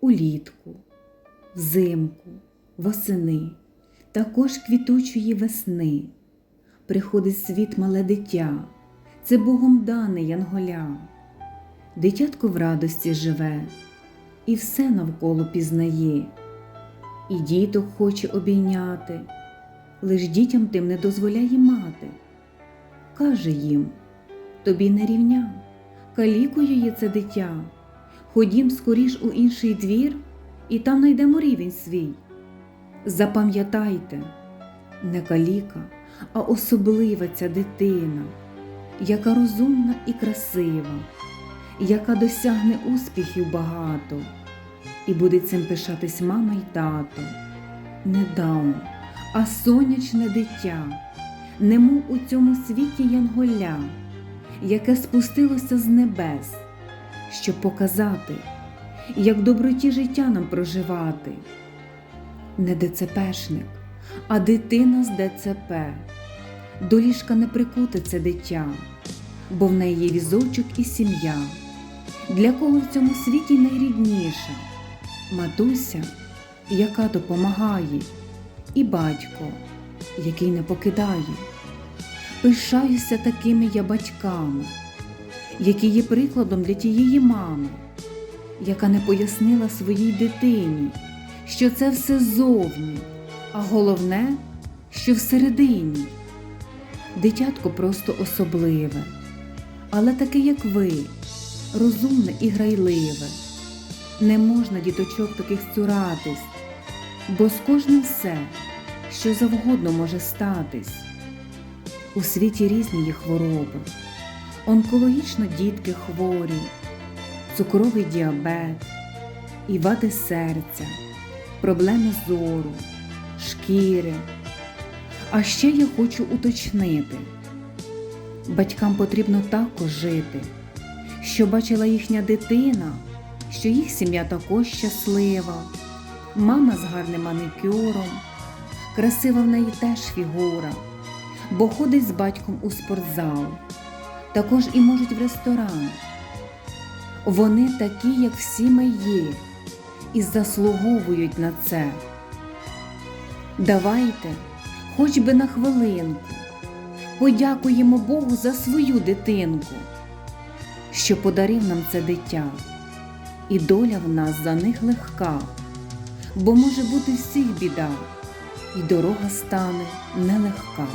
улітку, взимку, восени, також квітучої весни. Приходить світ мале дитя, це Богом дане янголя. Дитятко в радості живе і все навколо пізнає, і діток хоче обійняти, лиш дітям тим не дозволяє мати. Каже їм тобі не рівня, калікою є це дитя. Ходім скоріш у інший двір, і там найдемо рівень свій. Запам'ятайте, не каліка, а особлива ця дитина, яка розумна і красива, яка досягне успіхів багато, і буде цим пишатись мама й тато. Не даун, а сонячне дитя, немов у цьому світі янголя, яке спустилося з небес, щоб показати, як доброті життя нам проживати. Не ДЦПшник, а дитина з ДЦП. До ліжка не прикуте це дитя, бо в неї є візочок і сім'я. Для кого в цьому світі найрідніша матуся, яка допомагає, і батько, який не покидає. Пишаюся такими я батьками, які є прикладом для тієї мами, яка не пояснила своїй дитині, що це все зовні, а головне, що всередині. Дитятко просто особливе, але таке, як ви, розумне і грайливе. Не можна діточок таких цуратись, бо з кожним все, що завгодно може статись. У світі різні є хвороби, онкологічно дітки хворі, цукровий діабет, і вади серця, проблеми зору, шкіри. А ще я хочу уточнити: батькам потрібно також жити, що бачила їхня дитина, що їх сім'я також щаслива, мама з гарним манікюром, красива в неї теж фігура, бо ходить з батьком у спортзал, також і можуть в ресторан. Вони такі, як всі ми є, і заслуговують на це. Давайте, хоч би на хвилинку, подякуємо Богу за свою дитинку, що подарив нам це дитя, і доля в нас за них легка, бо може бути всіх біда, і дорога стане нелегка.